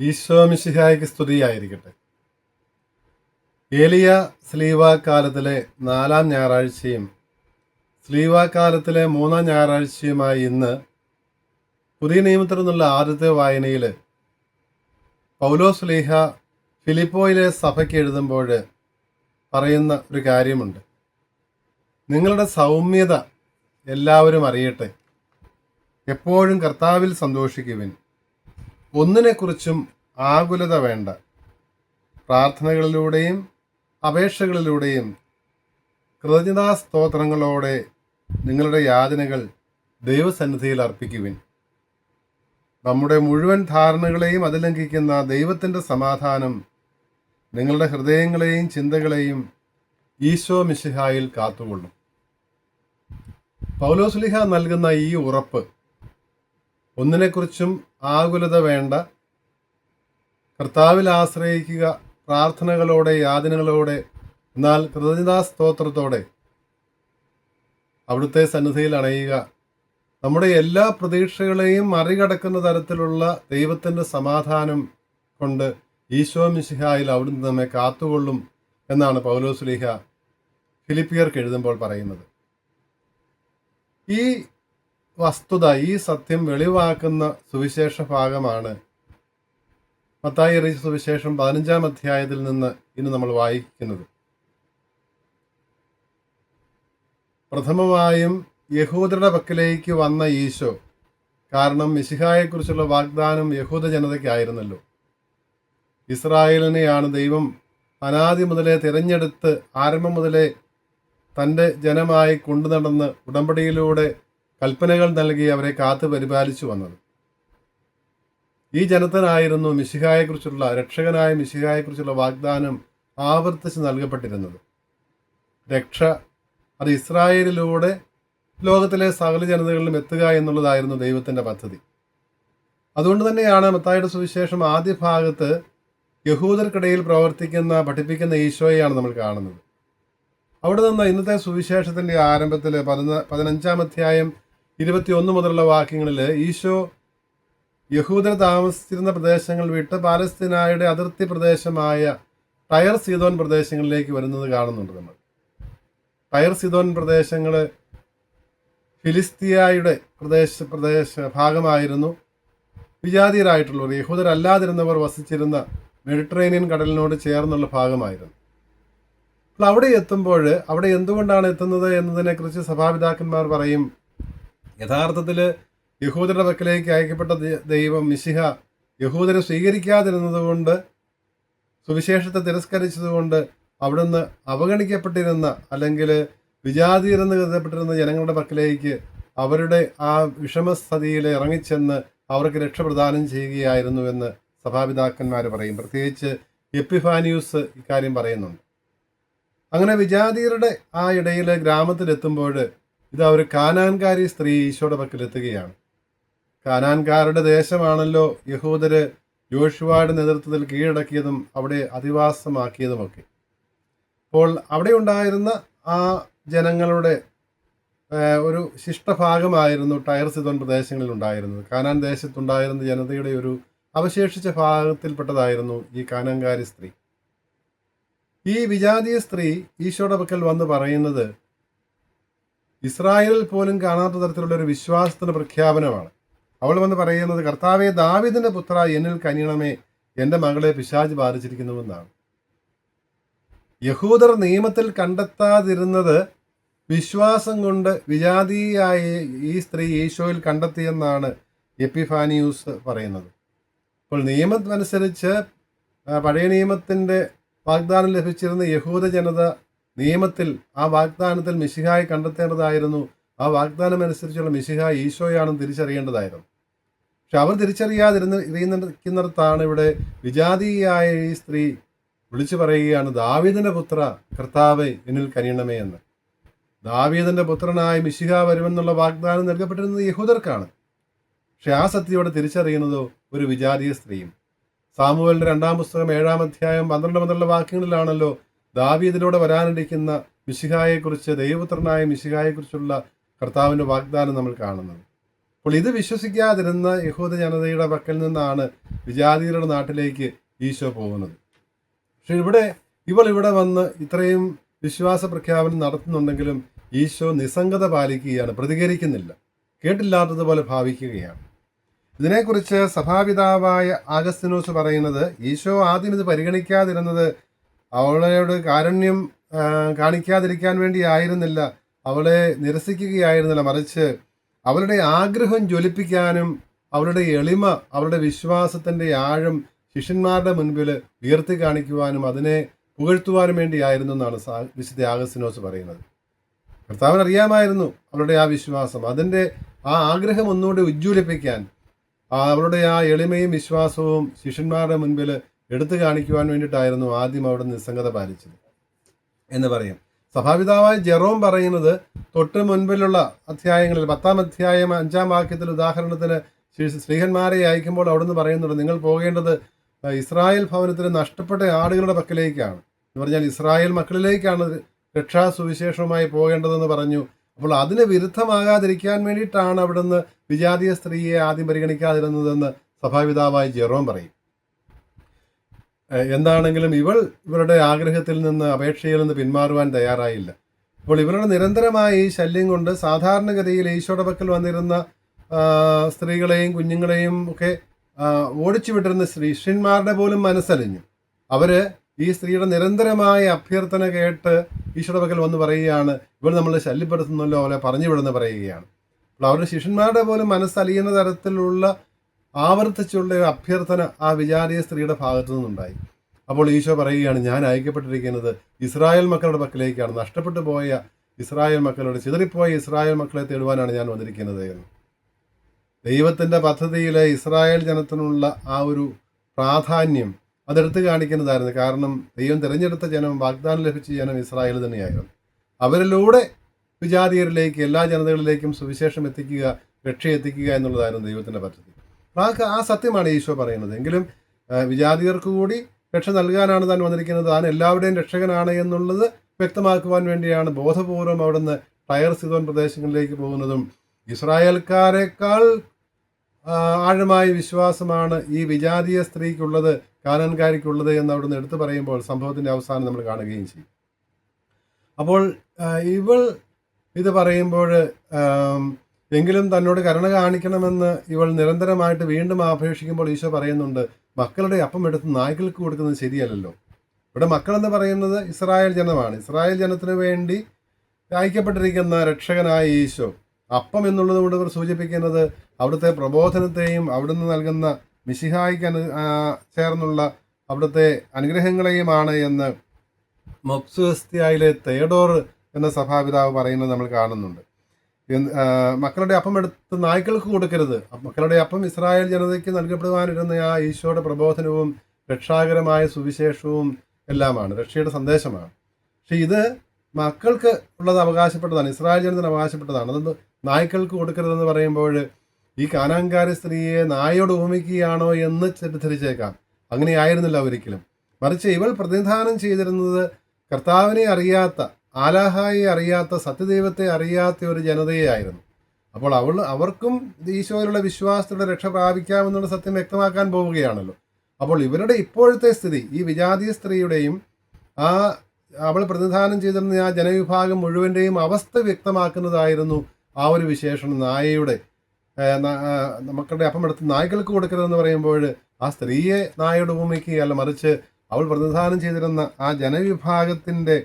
ഈശോമിശിഹായ്ക്ക് സ്തുതിയായിരിക്കട്ടെ. ഏലിയ സ്ലീവ കാലത്തിലെ നാലാം ഞായറാഴ്ചയും സ്ലീവ കാലത്തിലെ മൂന്നാം ഞായറാഴ്ചയുമായി ഇന്ന് പുതിയ നിയമത്തിൽ നിന്നുള്ള ആദ്യത്തെ വായനയിൽ പൗലോ സ്ലീഹ ഫിലിപ്പോയിലെ സഭയ്ക്ക് എഴുതുമ്പോൾ പറയുന്ന ഒരു കാര്യമുണ്ട്. നിങ്ങളുടെ സൗമ്യത എല്ലാവരും അറിയട്ടെ. എപ്പോഴും കർത്താവിൽ സന്തോഷിക്കുവിൻ. ഒന്നിനെക്കുറിച്ചും ആകുലത വേണ്ട. പ്രാർത്ഥനകളിലൂടെയും അപേക്ഷകളിലൂടെയും കൃതജ്ഞതാ സ്തോത്രങ്ങളോടെ നിങ്ങളുടെ യാതനകൾ ദൈവസന്നിധിയിൽ അർപ്പിക്കുവിൻ. നമ്മുടെ മുഴുവൻ ധാരണകളെയും അതിലംഘിക്കുന്ന ദൈവത്തിന്റെ സമാധാനം നിങ്ങളുടെ ഹൃദയങ്ങളെയും ചിന്തകളെയും ഈശോ മിശിഹായിൽ കാത്തുകൊള്ളും. പൗലോസ്ലിഹ നൽകുന്ന ഈ ഉറപ്പ് ഒന്നിനെക്കുറിച്ചും ആകുലത വേണ്ട. കർത്താവിൽ ആശ്രയിക്കുക പ്രാർത്ഥനകളോടെ യാതനകളോടെ എന്നാൽ കൃതജ്ഞതാ സ്തോത്രത്തോടെ അവിടുത്തെ സന്നിധിയിൽ അണയുക. നമ്മുടെ എല്ലാ പ്രതീക്ഷകളെയും മറികടക്കുന്ന തരത്തിലുള്ള ദൈവത്തിന്റെ സമാധാനം കൊണ്ട് ഈശോ മിശിഹായിൽ അവിടുന്ന് നമ്മെ കാത്തുകൊള്ളും എന്നാണ് പൗലോസ്ലിഹ ഫിലിപ്പിയർക്ക് എഴുതുമ്പോൾ പറയുന്നത്. ഈ വസ്തുത ഈ സത്യം വെളിവാക്കുന്ന സുവിശേഷ ഭാഗമാണ്. മത്തായി അറിയിച്ച സുവിശേഷം പതിനഞ്ചാം അധ്യായത്തിൽ നിന്ന് ഇന്ന് നമ്മൾ വായിക്കുന്നത്. പ്രഥമമായും യഹൂദരുടെ പക്കലേക്ക് വന്ന ഈശോ കാരണം മിശിഹായെക്കുറിച്ചുള്ള വാഗ്ദാനം യഹൂദ ജനതയ്ക്കായിരുന്നല്ലോ. ഇസ്രായേലിനെയാണ് ദൈവം അനാദി മുതലേ തിരഞ്ഞെടുത്ത് ആരംഭം മുതലേ തന്റെ ജനമായി കൊണ്ടുനടന്ന് ഉടമ്പടിയിലൂടെ കൽപ്പനകൾ നൽകി അവരെ കാത്തു പരിപാലിച്ചു വന്നത്. ഈ ജനത്തിനായിരുന്നു മിശിഹായെക്കുറിച്ചുള്ള രക്ഷകനായ മിശിഹായെക്കുറിച്ചുള്ള വാഗ്ദാനം ആവർത്തിച്ച് നൽകപ്പെട്ടിരുന്നത്. രക്ഷ അത് ഇസ്രായേലിലൂടെ ലോകത്തിലെ സകല ജനതകളിലും എത്തുക എന്നുള്ളതായിരുന്നു ദൈവത്തിന്റെ പദ്ധതി. അതുകൊണ്ട് തന്നെയാണ് മത്തായുടെ സുവിശേഷം ആദ്യ ഭാഗത്ത് യഹൂദർക്കിടയിൽ പ്രവർത്തിക്കുന്ന പഠിപ്പിക്കുന്ന ഈശോയെയാണ് നമ്മൾ കാണുന്നത്. അവിടെ നിന്ന് ഇന്നത്തെ സുവിശേഷത്തിന്റെ ആരംഭത്തിൽ പതിന പതിനഞ്ചാം അധ്യായം ഇരുപത്തിയൊന്ന് മുതലുള്ള വാക്യങ്ങളിൽ ഈശോ യഹൂദർ താമസിച്ചിരുന്ന പ്രദേശങ്ങൾ വിട്ട് പാലസ്തീനായുടെ അതിർത്തി പ്രദേശമായ ടയർ സീതോൻ പ്രദേശങ്ങളിലേക്ക് വരുന്നത് കാണുന്നുണ്ട് നമ്മൾ. ടയർ സീതോൻ പ്രദേശങ്ങൾ ഫിലിസ്തീയായുടെ പ്രദേശ പ്രദേശ ഭാഗമായിരുന്നു. വിജാതീയരായിട്ടുള്ളവർ യഹൂദരല്ലാതിരുന്നവർ വസിച്ചിരുന്ന മെഡിറ്ററേനിയൻ കടലിനോട് ചേർന്നുള്ള ഭാഗമായിരുന്നു. അപ്പോൾ അവിടെ എത്തുമ്പോൾ അവിടെ എന്തുകൊണ്ടാണ് എത്തുന്നത് എന്നതിനെക്കുറിച്ച് സഭാപിതാക്കന്മാർ പറയും യഥാർത്ഥത്തിൽ യഹൂദരുടെ പക്കലേക്ക് അയക്കപ്പെട്ട ദൈവം മിശിഹ യഹൂദരെ സ്വീകരിക്കാതിരുന്നതുകൊണ്ട് സുവിശേഷത്തെ തിരസ്കരിച്ചതുകൊണ്ട് അവിടുന്ന് അവഗണിക്കപ്പെട്ടിരുന്ന അല്ലെങ്കിൽ വിജാതീരെന്ന് കരുതപ്പെട്ടിരുന്ന ജനങ്ങളുടെ പക്കലേക്ക് അവരുടെ ആ വിഷമസ്ഥിതിയിൽ ഇറങ്ങിച്ചെന്ന് അവർക്ക് രക്ഷപ്രദാനം ചെയ്യുകയായിരുന്നു എന്ന് സഭാപിതാക്കന്മാർ പറയും. പ്രത്യേകിച്ച് എപ്പിഫാനിയൂസ് ഇക്കാര്യം പറയുന്നുണ്ട്. അങ്ങനെ വിജാതീയരുടെ ആ ഇടയിൽ ഗ്രാമത്തിലെത്തുമ്പോൾ ഇത് ഒരു കാനാൻകാരി സ്ത്രീ ഈശോയുടെ പക്കലെത്തുകയാണ് കാനാൻകാരുടെ ദേശമാണല്ലോ യഹൂദര് യോശുവയുടെ നേതൃത്വത്തിൽ കീഴടക്കിയതും അവിടെ അധിവാസമാക്കിയതുമൊക്കെ. അപ്പോൾ അവിടെ ഉണ്ടായിരുന്ന ആ ജനങ്ങളുടെ ഒരു ശിഷ്ടഭാഗമായിരുന്നു ടയർ സിതോൻ പ്രദേശങ്ങളിൽ ഉണ്ടായിരുന്നത്. കാനാൻ ദേശത്തുണ്ടായിരുന്ന ജനതയുടെ ഒരു അവശേഷിച്ച ഭാഗത്തിൽപ്പെട്ടതായിരുന്നു ഈ കാനാൻകാരി സ്ത്രീ. ഈ വിജാതീയ സ്ത്രീ ഈശോയുടെ പക്കൽ വന്ന് പറയുന്നത് ഇസ്രായേലിൽ പോലും കാണാത്ത തരത്തിലുള്ള ഒരു വിശ്വാസത്തിന്റെ പ്രഖ്യാപനമാണ്. അവൾ വന്ന് പറയുന്നത് കർത്താവെ ദാവിദിന്റെ പുത്ര എന്നിൽ കനിയണമേ എന്റെ മകളെ പിശാജ് ബാധിച്ചിരിക്കുന്നുവെന്നാണ് യഹൂദർ നിയമത്തിൽ കണ്ടെത്താതിരുന്നത് വിശ്വാസം കൊണ്ട് വിജാതീയായ ഈ സ്ത്രീ ഈശോയിൽ കണ്ടെത്തിയെന്നാണ് എപ്പിഫാനിയൂസ് പറയുന്നത്. അപ്പോൾ നിയമമനുസരിച്ച് പഴയ നിയമത്തിന്റെ വാഗ്ദാനം ലഭിച്ചിരുന്ന യഹൂദ ജനത നിയമത്തിൽ ആ വാഗ്ദാനത്തിൽ മിശിഹായി കണ്ടെത്തേണ്ടതായിരുന്നു. ആ വാഗ്ദാനം അനുസരിച്ചുള്ള മിശിഹ ഈശോയാണെന്ന് തിരിച്ചറിയേണ്ടതായിരുന്നു. പക്ഷെ അവർ തിരിച്ചറിയാതിരുന്ന ഇറിയുന്നിടത്താണ് ഇവിടെ വിജാതീയായ ഈ സ്ത്രീ വിളിച്ചു പറയുകയാണ് ദാവീദിന്റെ പുത്ര കർത്താവെ എന്നിൽ കനിയണമേ എന്ന്. ദാവീദിന്റെ പുത്രനായ മിശിഹ വരുമെന്നുള്ള വാഗ്ദാനം നൽകപ്പെട്ടിരുന്നത് യഹൂദർക്കാണ്. പക്ഷെ ആ സത്യയോടെ തിരിച്ചറിയുന്നതോ ഒരു വിജാതീയ സ്ത്രീയും. സാമുവലിന്റെ രണ്ടാം പുസ്തകം ഏഴാം അധ്യായം പന്ത്രണ്ട് മുതലുള്ള വാക്യങ്ങളിലാണല്ലോ ദാവീദിലൂടെ വരാനിരിക്കുന്ന മിശിഹായെക്കുറിച്ച് ദൈവപുത്രനായ മിശിഹായെക്കുറിച്ചുള്ള കർത്താവിന്റെ വാഗ്ദാനം നമ്മൾ കാണുന്നത്. അപ്പോൾ ഇത് വിശ്വസിക്കാതിരുന്ന യഹൂദ ജനതയുടെ പക്കൽ നിന്നാണ് വിജാതികളുടെ നാട്ടിലേക്ക് ഈശോ പോകുന്നത്. പക്ഷെ ഇവിടെ ഇവൾ ഇവിടെ വന്ന് ഇത്രയും വിശ്വാസ പ്രഖ്യാപനം നടത്തുന്നുണ്ടെങ്കിലും ഈശോ നിസ്സംഗത പാലിക്കുകയാണ് പ്രതികരിക്കുന്നില്ല കേട്ടില്ലാത്തതുപോലെ ഭാവിക്കുകയാണ്. ഇതിനെക്കുറിച്ച് സഭാപിതാവായ ആഗസ്തിനോസ് പറയുന്നത് ഈശോ ആദ്യം ഇത് പരിഗണിക്കാതിരുന്നത് അവളോട് കാരുണ്യം കാണിക്കാതിരിക്കാൻ വേണ്ടി ആയിരുന്നില്ല. അവളെ നിരസിക്കുകയായിരുന്നില്ല. മറിച്ച് അവളുടെ ആഗ്രഹം ജ്വലിപ്പിക്കാനും അവരുടെ എളിമ അവരുടെ വിശ്വാസത്തിന്റെ ആഴം ശിഷ്യന്മാരുടെ മുൻപിൽ ഉയർത്തി കാണിക്കുവാനും അതിനെ പുകഴ്ത്തുവാനും വേണ്ടിയായിരുന്നു എന്നാണ് വിശുദ്ധ ആഗസ്റ്റിനോസ് പറയുന്നത്. കർത്താവിന് അറിയാമായിരുന്നു അവളുടെ ആ വിശ്വാസം. അതിന്റെ ആ ആഗ്രഹം ഒന്നുകൂടി ഉജ്ജ്വലിപ്പിക്കാൻ അവരുടെ ആ എളിമയും വിശ്വാസവും ശിഷ്യന്മാരുടെ മുൻപിൽ എടുത്തു കാണിക്കുവാൻ വേണ്ടിയിട്ടായിരുന്നു ആദ്യം അവിടെ നിസ്സംഗത പാലിച്ചത്. എന്ന് പറയും. സഭാപിതാവായ ജെറോം പറയുന്നത് തൊട്ട് മുൻപിലുള്ള അധ്യായങ്ങളിൽ പത്താം അധ്യായം അഞ്ചാം വാക്യത്തിൽ ഉദാഹരണത്തിന് ശ്രീഹന്മാരെ അയക്കുമ്പോൾ അവിടുന്ന് പറയുന്നുണ്ട് നിങ്ങൾ പോകേണ്ടത് ഇസ്രായേൽ ഭവനത്തിന് നഷ്ടപ്പെട്ട ആടുകളുടെ പക്കലേക്കാണ്. എന്ന് പറഞ്ഞാൽ ഇസ്രായേൽ മക്കളിലേക്കാണ് രക്ഷാ സുവിശേഷവുമായി പോകേണ്ടതെന്ന് പറഞ്ഞു. അപ്പോൾ അതിന് വിരുദ്ധമാകാതിരിക്കാൻ വേണ്ടിയിട്ടാണ് അവിടുന്ന് വിജാതീയ സ്ത്രീയെ ആദ്യം പരിഗണിക്കാതിരുന്നതെന്ന് സഭാപിതാവായ ജെറോം പറയും. എന്താണെങ്കിലും ഇവൾ ഇവരുടെ ആഗ്രഹത്തിൽ നിന്ന് അപേക്ഷയിൽ നിന്ന് പിന്മാറുവാൻ തയ്യാറായില്ല. അപ്പോൾ ഇവരുടെ നിരന്തരമായ ഈ ശല്യം കൊണ്ട് സാധാരണഗതിയിൽ ഈശോയുടെ പക്കൽ വന്നിരുന്ന സ്ത്രീകളെയും കുഞ്ഞുങ്ങളെയും ഒക്കെ ഓടിച്ചു വിട്ടിരുന്ന ശിഷ്യന്മാരുടെ പോലും മനസ്സലിഞ്ഞു. അവർ ഈ സ്ത്രീയുടെ നിരന്തരമായ അഭ്യർത്ഥന കേട്ട് ഈശോയുടെ പക്കൽ വന്ന് പറയുകയാണ് ഇവർ നമ്മളെ ശല്യപ്പെടുത്തുന്നല്ലോ അവരെ പറഞ്ഞു വിടുന്ന പറയുകയാണ്. അപ്പോൾ അവരുടെ ശിഷ്യന്മാരുടെ പോലും മനസ്സലിയുന്ന തരത്തിലുള്ള ആവർത്തിച്ചുള്ള ഒരു അഭ്യർത്ഥന ആ വിചാരിയ സ്ത്രീയുടെ ഭാഗത്തു നിന്നുണ്ടായി. അപ്പോൾ ഈശോ പറയുകയാണ് ഞാൻ അയക്കപ്പെട്ടിരിക്കുന്നത് ഇസ്രായേൽ മക്കളുടെ പക്കലേക്കാണ്. നഷ്ടപ്പെട്ടു പോയ ഇസ്രായേൽ മക്കളോട് ചിതറിപ്പോയ ഇസ്രായേൽ മക്കളെ തേടുവാനാണ് ഞാൻ വന്നിരിക്കുന്നത് എന്ന്. ദൈവത്തിന്റെ പദ്ധതിയിലെ ഇസ്രായേൽ ജനത്തിനുള്ള ആ ഒരു പ്രാധാന്യം അതെടുത്ത് കാണിക്കുന്നതായിരുന്നു. കാരണം ദൈവം തിരഞ്ഞെടുത്ത ജനം വാഗ്ദാനം ലഭിച്ച ജനം ഇസ്രായേൽ തന്നെയായിരുന്നു. അവരിലൂടെ വിജാതീയരിലേക്ക് എല്ലാ ജനതകളിലേക്കും സുവിശേഷം എത്തിക്കുക രക്ഷ എത്തിക്കുക എന്നുള്ളതായിരുന്നു ദൈവത്തിന്റെ പദ്ധതി. അപ്പോൾ ആ സത്യമാണ് ഈശോ പറയുന്നത്. എങ്കിലും വിജാതിയർക്ക് കൂടി രക്ഷ നൽകാനാണ് താൻ വന്നിരിക്കുന്നത്. താൻ എല്ലാവരുടെയും രക്ഷകനാണ് എന്നുള്ളത് വ്യക്തമാക്കുവാൻ വേണ്ടിയാണ് ബോധപൂർവം അവിടുന്ന് ടയർ സിതോൻ പ്രദേശങ്ങളിലേക്ക് പോകുന്നതും. ഇസ്രായേൽക്കാരെക്കാൾ ആഴമായ വിശ്വാസമാണ് ഈ വിജാതീയ സ്ത്രീക്കുള്ളത് കാനൻകാരിക്കുള്ളത് എന്ന് അവിടുന്ന് എടുത്തു പറയുമ്പോൾ സംഭവത്തിന്റെ അവസാനം നമ്മൾ കാണുകയും ചെയ്യും. അപ്പോൾ ഇവൾ ഇത് പറയുമ്പോൾ എങ്കിലും തന്നോട് കരുണ കാണിക്കണമെന്ന് ഇവൾ നിരന്തരമായിട്ട് വീണ്ടും അപേക്ഷിക്കുമ്പോൾ ഈശോ പറയുന്നുണ്ട് മക്കളുടെ അപ്പം എടുത്ത് നായ്ക്കൾക്ക് കൊടുക്കുന്നത് ശരിയല്ലല്ലോ. ഇവിടെ മക്കളെന്ന് പറയുന്നത് ഇസ്രായേൽ ജനമാണ്. ഇസ്രായേൽ ജനത്തിന് വേണ്ടി അയക്കപ്പെട്ടിരിക്കുന്ന രക്ഷകനായ ഈശോ. അപ്പം എന്നുള്ളത് കൊണ്ട് ഇവർ സൂചിപ്പിക്കുന്നത് അവിടുത്തെ പ്രബോധനത്തെയും അവിടുന്ന് നൽകുന്ന മിശിഹായിക്ക് അനു ചേർന്നുള്ള അവിടുത്തെ അനുഗ്രഹങ്ങളെയുമാണ് എന്ന് മൊക്സുസ്തിയായിലെ തേഡോർ എന്ന സഭാപിതാവ് പറയുന്നത് നമ്മൾ കാണുന്നുണ്ട്. മക്കളുടെ അപ്പം എടുത്ത് നായ്ക്കൾക്ക് കൊടുക്കരുത്. മക്കളുടെ അപ്പം ഇസ്രായേൽ ജനതയ്ക്ക് നൽകപ്പെടുവാനിരുന്ന ആ ഈശോയുടെ പ്രബോധനവും രക്ഷാകരമായ സുവിശേഷവും എല്ലാമാണ്. രക്ഷയുടെ സന്ദേശമാണ്. പക്ഷെ ഇത് മക്കൾക്ക് ഉള്ളത് അവകാശപ്പെട്ടതാണ്. ഇസ്രായേൽ ജനത്തിന് അവകാശപ്പെട്ടതാണ്. അതൊന്ന് നായ്ക്കൾക്ക് കൊടുക്കരുതെന്ന് പറയുമ്പോൾ ഈ കാനാങ്കാരി സ്ത്രീയെ നായോട് ഉപമിക്കുകയാണോ എന്ന് തെറ്റിദ്ധരിച്ചേക്കാം. അങ്ങനെയായിരുന്നില്ല ഒരിക്കലും. മറിച്ച് ഇവൾ പ്രതിനിധാനം ചെയ്തിരുന്നത് കർത്താവിനെ അറിയാത്ത ആലാഹായെ അറിയാത്ത സത്യദൈവത്തെ അറിയാത്ത ഒരു ജനതയായിരുന്നു അപ്പോൾ അവൾ അവർക്കും ഈശോയിലുള്ള വിശ്വാസത്തിലൂടെ രക്ഷ പ്രാപിക്കാമെന്നുള്ള സത്യം വ്യക്തമാക്കാൻ പോവുകയാണല്ലോ. അപ്പോൾ ഇവരുടെ ഇപ്പോഴത്തെ സ്ഥിതി ഈ വിജാതീയ സ്ത്രീയുടെയും ആ അവൾ പ്രതിനിധാനം ചെയ്തിരുന്ന ആ ജനവിഭാഗം മുഴുവന്റെയും അവസ്ഥ വ്യക്തമാക്കുന്നതായിരുന്നു ആ ഒരു വിശേഷണം. നായയുടെ നമുക്കുടെ അപ്പം എടുത്ത് നായ്ക്കൾക്ക് കൊടുക്കരുതെന്ന് പറയുമ്പോൾ ആ സ്ത്രീയെ നായയുടെ ഭൂമിക്ക് അല്ല മറിച്ച് അവൾ പ്രതിനിധാനം ചെയ്തിരുന്ന ആ ജനവിഭാഗത്തിന്റെ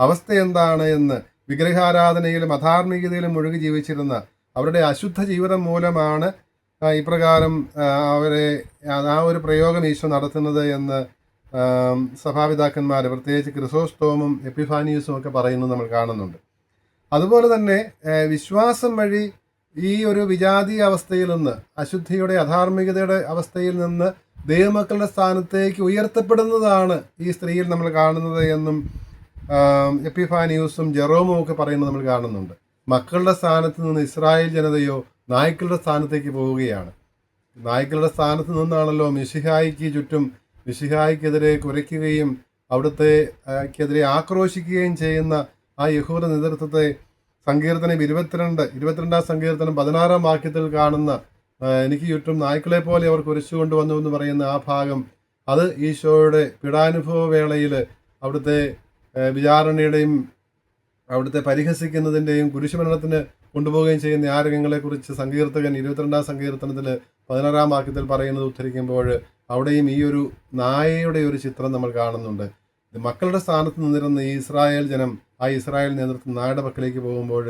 അവസ്ഥ എന്താണ് എന്ന് വിഗ്രഹാരാധനയിലും അധാർമികതയിലും മുഴുകി ജീവിച്ചിരുന്ന അവരുടെ അശുദ്ധ ജീവിതം മൂലമാണ് ഇപ്രകാരം അവരെ ആ- ഒരു പ്രയോഗം ഈശോ നടത്തുന്നത് എന്ന് സഭാപിതാക്കന്മാർ പ്രത്യേകിച്ച് ക്രിസോസ്തോമും എപ്പിഫാനിയസും ഒക്കെ പറയുന്നത് നമ്മൾ കാണുന്നുണ്ട്. അതുപോലെ തന്നെ വിശ്വാസം വഴി ഈ ഒരു വിജാതി അവസ്ഥയിൽ നിന്ന് അശുദ്ധിയുടെ അധാർമികതയുടെ അവസ്ഥയിൽ നിന്ന് ദൈവമക്കളുടെ സ്ഥാനത്തേക്ക് ഉയർത്തപ്പെടുന്നതാണ് ഈ സ്ത്രീയിൽ നമ്മൾ കാണുന്നത് എന്നും എപ്പിഫാനിയൂസും ജെറോമും ഒക്കെ പറയുന്നത് നമ്മൾ കാണുന്നുണ്ട്. മക്കളുടെ സ്ഥാനത്ത് നിന്ന് ഇസ്രായേൽ ജനതയോ നായ്ക്കളുടെ സ്ഥാനത്തേക്ക് പോവുകയാണ്. നായ്ക്കളുടെ സ്ഥാനത്ത് നിന്നാണല്ലോ മിഷിഹായിക്ക് ചുറ്റും മിഷിഹായിക്കെതിരെ കുരയ്ക്കുകയും അവിടുത്തെ ക്കെതിരെ ആക്രോശിക്കുകയും ചെയ്യുന്ന ആ യഹൂദ നേതൃത്വത്തെ സങ്കീർത്തനം ഇരുപത്തിരണ്ട് ഇരുപത്തിരണ്ടാം സങ്കീർത്തനം പതിനാറാം വാക്യത്തിൽ കാണുന്ന എനിക്ക് ചുറ്റും നായ്ക്കളെ പോലെ അവർ കുരിശു കൊണ്ടുവന്നു എന്ന് പറയുന്ന ആ ഭാഗം അത് ഈശോയുടെ പീഡാനുഭവ വേളയിൽ അവിടുത്തെ വിചാരണയുടെയും അവിടുത്തെ പരിഹസിക്കുന്നതിന്റെയും കുരിശുമരണത്തിന് കൊണ്ടുപോവുകയും ചെയ്യുന്ന ആ രംഗങ്ങളെക്കുറിച്ച് സങ്കീർത്തകൻ ഇരുപത്തിരണ്ടാം സങ്കീർത്തനത്തിൽ പതിനാറാം വാക്യത്തിൽ പറയുന്നത് ഉദ്ധരിക്കുമ്പോൾ അവിടെയും ഈ ഒരു നായയുടെ ഒരു ചിത്രം നമ്മൾ കാണുന്നുണ്ട്. മക്കളുടെ സ്ഥാനത്ത് നിന്നിരുന്ന ഈ ഇസ്രായേൽ ജനം ആ ഇസ്രായേൽ നേതൃത്വം നായയുടെ പക്കലേക്ക് പോകുമ്പോൾ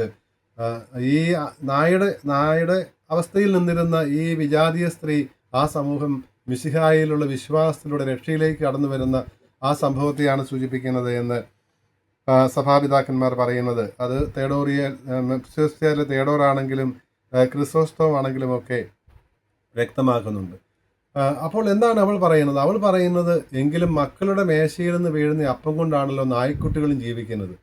ഈ നായയുടെ നായയുടെ അവസ്ഥയിൽ നിന്നിരുന്ന ഈ വിജാതീയ സ്ത്രീ ആ സമൂഹം മിശിഹായിലുള്ള വിശ്വാസത്തിലൂടെ രക്ഷയിലേക്ക് കടന്നു വരുന്ന ആ സംഭവത്തെയാണ് സൂചിപ്പിക്കുന്നത് എന്ന് സഭാപിതാക്കന്മാർ പറയുന്നത്. അത് തേടോറിയ തേഡോർ ആണെങ്കിലും ക്രിസോസ്തോം ആണെങ്കിലും ഒക്കെ വ്യക്തമാക്കുന്നുണ്ട്. അപ്പോൾ എന്താണ് അവൾ പറയുന്നത്? അവൾ പറയുന്നത് എങ്കിലും മക്കളുടെ മേശയിൽ നിന്ന് വീഴുന്ന അപ്പം കൊണ്ടാണല്ലോ നായ്ക്കുട്ടികളും ജീവിക്കുന്നത്.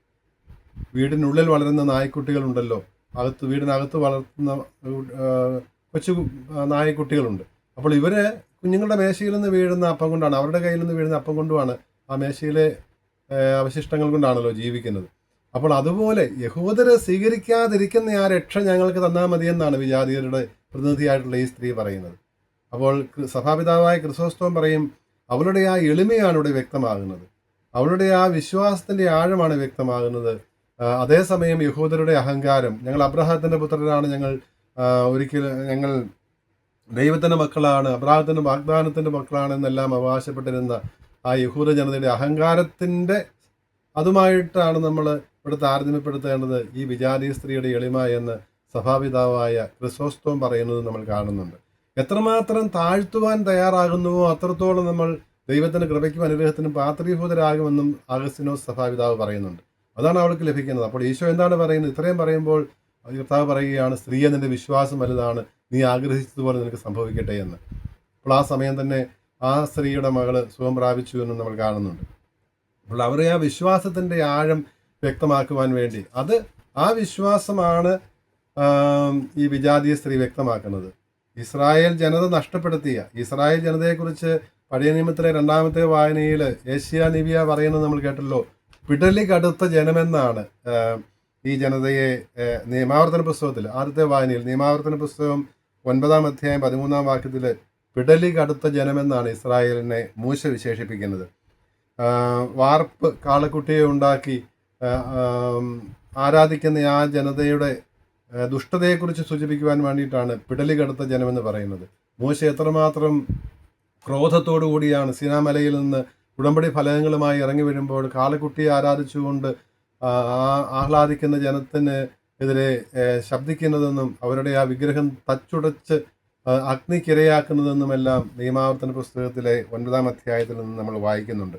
വീടിനുള്ളിൽ വളരുന്ന നായ്ക്കുട്ടികളുണ്ടല്ലോ. അകത്ത് വീടിനകത്ത് വളർത്തുന്ന കൊച്ചു നായ്ക്കുട്ടികളുണ്ട്. അപ്പോൾ ഇവർ കുഞ്ഞുങ്ങളുടെ മേശയിൽ നിന്ന് വീഴുന്ന അപ്പം കൊണ്ടാണ് അവരുടെ കയ്യിൽ നിന്ന് വീഴുന്ന അപ്പം കൊണ്ടുമാണ് ആ മേശയിലെ അവശിഷ്ടങ്ങൾ കൊണ്ടാണല്ലോ ജീവിക്കുന്നത്. അപ്പോൾ അതുപോലെ യഹൂദരെ സ്വീകരിക്കാതിരിക്കുന്ന ആ രക്ഷ ഞങ്ങൾക്ക് തന്നാൽ മതിയെന്നാണ് വിജാതിയരുടെ പ്രതിനിധിയായിട്ടുള്ള ഈ സ്ത്രീ പറയുന്നത്. അപ്പോൾ സഭാപിതാവായ ക്രിസോസ്തോം പറയും അവളുടെ ആ എളിമയാണ് ഇവിടെ വ്യക്തമാകുന്നത്. അവളുടെ ആ വിശ്വാസത്തിന്റെ ആഴമാണ് വ്യക്തമാകുന്നത്. അതേസമയം യഹൂദരുടെ അഹങ്കാരം. ഞങ്ങൾ അബ്രഹാത്തിന്റെ പുത്രരാണ്. ഞങ്ങൾ ഒരിക്കലും ഞങ്ങൾ ദൈവത്തിന്റെ മക്കളാണ്. അബ്രാഹത്തിന്റെ വാഗ്ദാനത്തിന്റെ മക്കളാണ് എന്നെല്ലാം അവകാശപ്പെട്ടിരുന്ന ആ യഹൂദ ജനതയുടെ അഹങ്കാരത്തിന്റെ അതുമായിട്ടാണ് നമ്മൾ ഇവിടെ താരതമ്യപ്പെടുത്തേണ്ടത് ഈ വിജാതീയ സ്ത്രീയുടെ എളിമ എന്ന് സഭാപിതാവായ ക്രിസോസ്തോം പറയുന്നത് നമ്മൾ കാണുന്നുണ്ട്. എത്രമാത്രം താഴ്ത്തുവാൻ തയ്യാറാകുന്നുവോ അത്രത്തോളം നമ്മൾ ദൈവത്തിന്റെ കൃപയ്ക്കും അനുഗ്രഹത്തിനും പാത്രീഭൂതരാകുമെന്നും അഗസ്റ്റിനോസ് സഭാപിതാവ് പറയുന്നുണ്ട്. അതാണ് അവൾക്ക് ലഭിക്കുന്നത്. അപ്പോൾ ഈശോ എന്താണ് പറയുന്നത്? ഇത്രയും പറയുമ്പോൾ കർത്താവ് പറയുകയാണ് സ്ത്രീ നിന്റെ വിശ്വാസം വലുതാണ്. നീ ആഗ്രഹിച്ചതുപോലെ നിനക്ക് സംഭവിക്കട്ടെ എന്ന്. അപ്പോൾ ആ സമയം തന്നെ ആ സ്ത്രീയുടെ മകൾ സുഖം പ്രാപിച്ചു എന്ന് നമ്മൾ കാണുന്നുണ്ട്. അപ്പോൾ അവർ ആ വിശ്വാസത്തിന്റെ ആഴം വ്യക്തമാക്കുവാൻ വേണ്ടി അത് ആ വിശ്വാസമാണ് ഈ വിജാതീയ സ്ത്രീ വ്യക്തമാക്കുന്നത്. ഇസ്രായേൽ ജനത നഷ്ടപ്പെടുത്തിയ ഇസ്രായേൽ ജനതയെക്കുറിച്ച് പഴയ നിയമത്തിലെ രണ്ടാമത്തെ വായനയിൽ ഏഷ്യ നിവിയ പറയുന്നത് നമ്മൾ കേട്ടല്ലോ. പിടലി കടുത്ത ജനമെന്നാണ് ഈ ജനതയെ നിയമാവർത്തന പുസ്തകത്തിൽ ആദ്യത്തെ വായനയിൽ നിയമാവർത്തന പുസ്തകം ഒൻപതാം അധ്യായം പതിമൂന്നാം വാക്യത്തിൽ പിടലി കടുത്ത ജനമെന്നാണ് ഇസ്രായേലിനെ മൂശ വിശേഷിപ്പിക്കുന്നത് വാർപ്പ് കാളക്കുട്ടിയെ ഉണ്ടാക്കി ആരാധിക്കുന്ന ആ ജനതയുടെ ദുഷ്ടതയെക്കുറിച്ച് സൂചിപ്പിക്കുവാൻ വേണ്ടിയിട്ടാണ് പിടലി കടുത്ത ജനമെന്ന് പറയുന്നത്. മൂശ എത്രമാത്രം ക്രോധത്തോടു കൂടിയാണ് സീനാമലയിൽ നിന്ന് ഉടമ്പടി ഫലകങ്ങളുമായി ഇറങ്ങി വരുമ്പോൾ കാളക്കുട്ടിയെ ആരാധിച്ചുകൊണ്ട് ആഹ്ലാദിക്കുന്ന ജനത്തിന് എതിരെ ശബ്ദിക്കുന്നതെന്നും അവരുടെ ആ വിഗ്രഹം തച്ചുടച്ച് അഗ്നിക്കിരയാക്കുന്നതെന്നുമെല്ലാം നിയമാവർത്തന പുസ്തകത്തിലെ ഒൻപതാം അധ്യായത്തിൽ നിന്ന് നമ്മൾ വായിക്കുന്നുണ്ട്.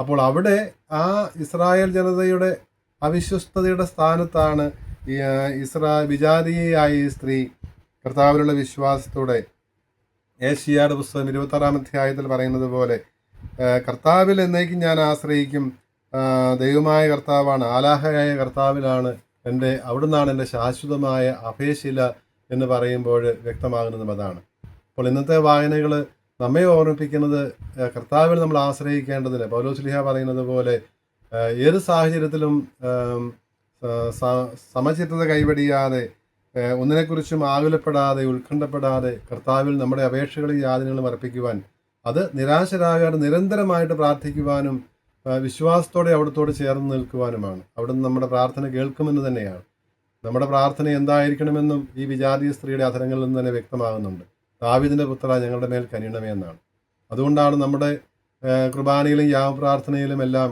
അപ്പോൾ അവിടെ ആ ഇസ്രായേൽ ജനതയുടെ അവിശ്വസ്തയുടെ സ്ഥാനത്താണ് ഇസ്രാ വിജാതീയായ ഈ സ്ത്രീ കർത്താവിലുള്ള വിശ്വാസത്തോടെ ഏഷ്യയുടെ പുസ്തകം ഇരുപത്താറാം അധ്യായത്തിൽ പറയുന്നത് പോലെ കർത്താവിൽ എന്നേക്കും ഞാൻ ആശ്രയിക്കും. ദൈവമായ കർത്താവാണ് ആലാഹയായ കർത്താവിലാണ് എന്റെ അവിടുന്നാണ് എന്റെ ശാശ്വതമായ അഭയശില എന്ന് പറയുമ്പോൾ വ്യക്തമാകുന്നതും അതാണ്. അപ്പോൾ ഇന്നത്തെ വായനകൾ നമ്മെ ഓർമ്മിപ്പിക്കുന്നത് കർത്താവിൽ നമ്മൾ ആശ്രയിക്കേണ്ടതിന് പൗലോസ്ലിഹ പറയുന്നത് പോലെ ഏത് സാഹചര്യത്തിലും സമചിത്തത കൈവടിയാതെ ഒന്നിനെക്കുറിച്ചും ആകുലപ്പെടാതെ ഉത്കണ്ഠപ്പെടാതെ കർത്താവിൽ നമ്മുടെ അപേക്ഷകളും യാതനകളും അർപ്പിക്കുവാൻ അത് നിരാശരാകാതെ നിരന്തരമായിട്ട് പ്രാർത്ഥിക്കുവാനും വിശ്വാസത്തോടെ അവിടത്തോട് ചേർന്ന് നിൽക്കുവാനുമാണ്. അവിടുന്ന് നമ്മുടെ പ്രാർത്ഥന കേൾക്കുമെന്ന് തന്നെയാണ്. നമ്മുടെ പ്രാർത്ഥന എന്തായിരിക്കണമെന്നും ഈ വിജാതീയ സ്ത്രീയുടെ അധരങ്ങളിൽ നിന്ന് തന്നെ വ്യക്തമാകുന്നുണ്ട്. ദാവിദിന്റെ പുത്ര ഞങ്ങളുടെ മേൽ കനിയണമേ എന്നാണ്. അതുകൊണ്ടാണ് നമ്മുടെ കുർബാനയിലും യാമപ്രാർത്ഥനയിലും എല്ലാം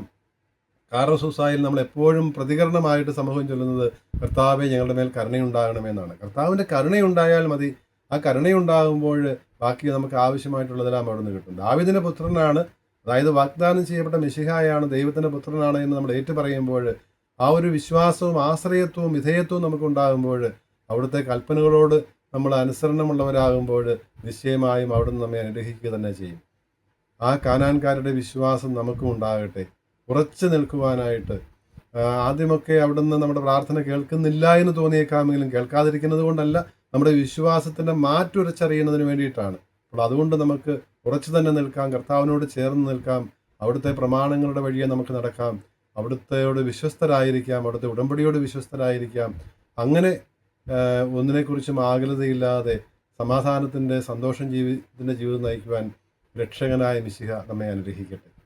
കാറസൂസായിൽ നമ്മൾ എപ്പോഴും പ്രതികരണമായിട്ട് സമൂഹം ചൊല്ലുന്നത് കർത്താവെ ഞങ്ങളുടെ മേൽ കരുണയുണ്ടാകണമെന്നാണ് കർത്താവിന്റെ കരുണയുണ്ടായാൽ മതി. ആ കരുണയുണ്ടാകുമ്പോൾ ബാക്കി നമുക്ക് ആവശ്യമായിട്ടുള്ളതെല്ലാം അവിടെ നിന്ന് കിട്ടും. ദാവിദിന്റെ പുത്രനാണ് അതായത് വാഗ്ദാനം ചെയ്യപ്പെട്ട മിശിഹായാണ് ദൈവത്തിന്റെ പുത്രനാണ് എന്ന് നമ്മൾ ഏറ്റു പറയുമ്പോൾ ആ ഒരു വിശ്വാസവും ആശ്രയത്വവും വിധേയത്വവും നമുക്കുണ്ടാകുമ്പോൾ അവിടുത്തെ കൽപ്പനകളോട് നമ്മൾ അനുസരണമുള്ളവരാകുമ്പോൾ നിശ്ചയമായും അവിടുന്ന് നമ്മെ അനുഗ്രഹിക്കുക തന്നെ ചെയ്യും. ആ കാനാൻകാരുടെ വിശ്വാസം നമുക്കും ഉണ്ടാകട്ടെ. ഉറച്ചു നിൽക്കുവാനായിട്ട്. ആദ്യമൊക്കെ അവിടുന്ന് നമ്മുടെ പ്രാർത്ഥന കേൾക്കുന്നില്ല എന്ന് തോന്നിയേക്കാമെങ്കിലും കേൾക്കാതിരിക്കുന്നത് കൊണ്ടല്ല നമ്മുടെ വിശ്വാസത്തിന്റെ മാറ്റുരച്ചറിയുന്നതിന് വേണ്ടിയിട്ടാണ്. അപ്പോൾ അതുകൊണ്ട് നമുക്ക് ഉറച്ചു തന്നെ നിൽക്കാം കർത്താവിനോട് ചേർന്ന് നിൽക്കാം അവിടുത്തെ പ്രമാണങ്ങളുടെ വഴിയെ നമുക്ക് നടക്കാം. അവിടുത്തെയോട് വിശ്വസ്തരായിരിക്കാം അവിടുത്തെ ഉടമ്പടിയോട് വിശ്വസ്തരായിരിക്കാം. അങ്ങനെ ഒന്നിനെക്കുറിച്ചും ആകുലതയില്ലാതെ സമാധാനത്തിന്റെ സന്തോഷം ജീവിതത്തിന്റെ ജീവിതം നയിക്കുവാൻ രക്ഷകനായ മിശിഹ നമ്മെ അനുഗ്രഹിക്കട്ടെ.